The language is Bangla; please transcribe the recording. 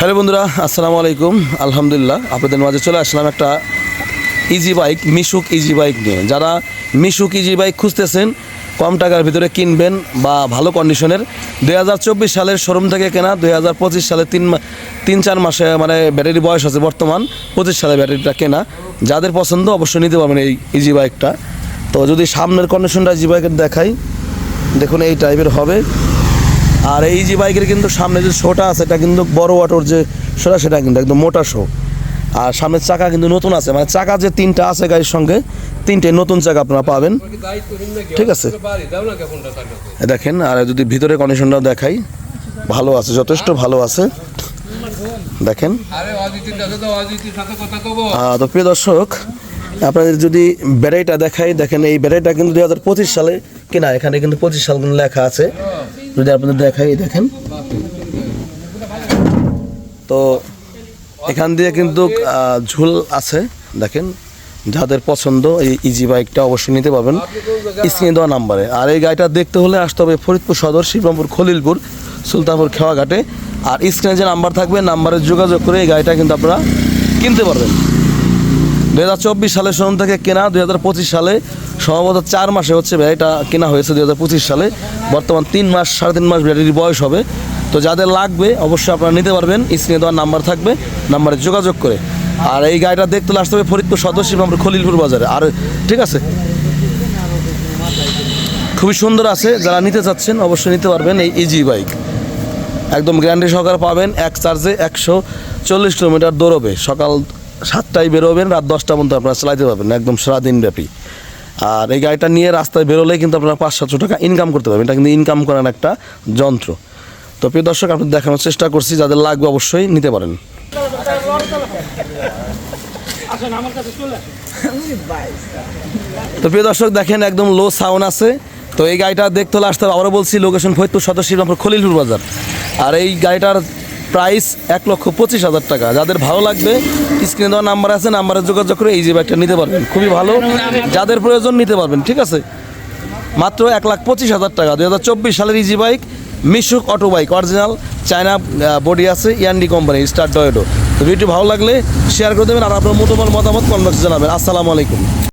হ্যালো বন্ধুরা, আসসালামু আলাইকুম। আলহামদুলিল্লাহ, আপনাদের মাঝে চলে আসলাম একটা easy bike Mishuk easy bike নিয়ে। যারা মিশুক ইজি বাইক খুঁজতেছেন, কম টাকার ভিতরে কিনবেন বা ভালো কন্ডিশনের দুই হাজার চব্বিশ সালের শোরুম থেকে কেনা, দুই হাজার পঁচিশ সালে তিন তিন চার মাসে মানে ব্যাটারি বয়স আছে বর্তমান, পঁচিশ সালে ব্যাটারিটা কেনা। যাদের পছন্দ অবশ্যই নিতে পারবেন এই ইজি বাইকটা তো যদি সামনের কন্ডিশনটা ইজি বাইকের দেখাই, দেখুন এই টাইপের হবে। আর এই যে বাইকের কিন্তু সামনে যে শোটা আছে এটা কিন্তু বড় অটোর যে শোটা সেটা কিন্তু একদম মোটা শো। আর সামনের চাকা কিন্তু নতুন আছে মানে চাকা যে তিনটা আছে গাড়ির সঙ্গে তিনটে নতুন চাকা আপনারা পাবেন। ঠিক আছে? দেখেন আর যদি ভিতরে কন্ডিশনটা দেখাই ভালো আছে যথেষ্ট ভালো আছে। দেখেন। তো প্রিয় দর্শক আপনাদের যদি ব্যাটারিটা দেখাই, দেখেন এই ব্যাটারিটা কিন্তু দুই হাজার পঁচিশ সালে কেনা, এখানে কিন্তু পঁচিশ সাল কিন্তু লেখা আছে। যদি আপনাদের দেখাই, দেখেন। তো এখান দিয়ে কিন্তু ঝুল আছে, দেখেন। যাদের পছন্দ, এই ইজি বাইকটা অবশ্যই নিতে পারবেন। স্ক্রিনে দেওয়া নাম্বারে। আর এই গাড়িটা দেখতে হলে আসতে হবে ফরিদপুর সদর, শিবরামপুর, খলিলপুর, সুলতানপুর, খেওয়াঘাটে। আর স্ক্রিনে যে নাম্বার থাকবে, নাম্বারে যোগাযোগ করে এই গাড়িটা কিন্তু আপনারা কিনতে পারবেন। দুই হাজার চব্বিশ সালের শোরুম থেকে কেনা, দুই হাজার পঁচিশ সালে সম্ভবত চার মাসে হচ্ছে ব্যাটারিটা কেনা হয়েছে দুই হাজার পঁচিশ সালে। বর্তমান তিন মাস, সাড়ে তিন মাস ব্যাটারির বয়স হবে। তো যাদের লাগবে, অবশ্যই আপনারা নিতে পারবেন। স্ক্রিনে দেওয়ার নাম্বার থাকবে নাম্বারে যোগাযোগ করে। আর এই গাড়িটা দেখতে আসতে হবে ফরিদপুর সদস্য আমরা খলিলপুর বাজারে। আর, ঠিক আছে? খুবই সুন্দর আছে। যারা নিতে চাচ্ছেন, অবশ্যই নিতে পারবেন এই ইজি বাইক একদম গ্যারান্টি সহকারে পাবেন, এক চার্জে একশো চল্লিশ কিলোমিটার দৌড়বে। সকাল সাতটায় বেরোবেন রাত দশটা পর্যন্ত আপনারা চালাইতে পারবেন একদম সারাদিন ব্যাপী। আর এই গাড়িটা নিয়ে রাস্তায় বেরোলেই কিন্তু আপনারা পাঁচ সাতশো টাকা ইনকাম করতে পারবেন। এটা কিন্তু ইনকাম করার একটা যন্ত্র। তো প্রিয় দর্শক আপনাদের দেখানোর চেষ্টা করছি যাদের লাগবে অবশ্যই নিতে পারেন। তো প্রিয় দর্শক দেখেন একদম লো সাউন্ড আছে। তো এই গাড়িটা দেখতে হলে আসতে হবে। আবারও বলছি লোকেশন ফরিদপুর শিবরামপুর খলিলপুর বাজার। আর এই গাড়িটার প্রাইস এক লক্ষ পঁচিশ হাজার টাকা। যাদের ভালো লাগবে স্ক্রিনে দেওয়া নাম্বার আছে, নাম্বারে যোগাযোগ করে এই যে বাইকটা নিতে পারবেন। খুবই ভালো। যাদের প্রয়োজন নিতে পারবেন, ঠিক আছে? মাত্র এক লাখ পঁচিশ হাজার টাকা। দুই হাজার চব্বিশ সালের easy bike Mishuk auto bike original China body আছে ইয়ান্ডি কোম্পানি স্টার ডয়েডো তো ভিডিওটি ভালো লাগলে শেয়ার করে দেবেন আর আপনার মতামত মতামত কনভার্স জানাবেন। আসসালামু আলাইকুম।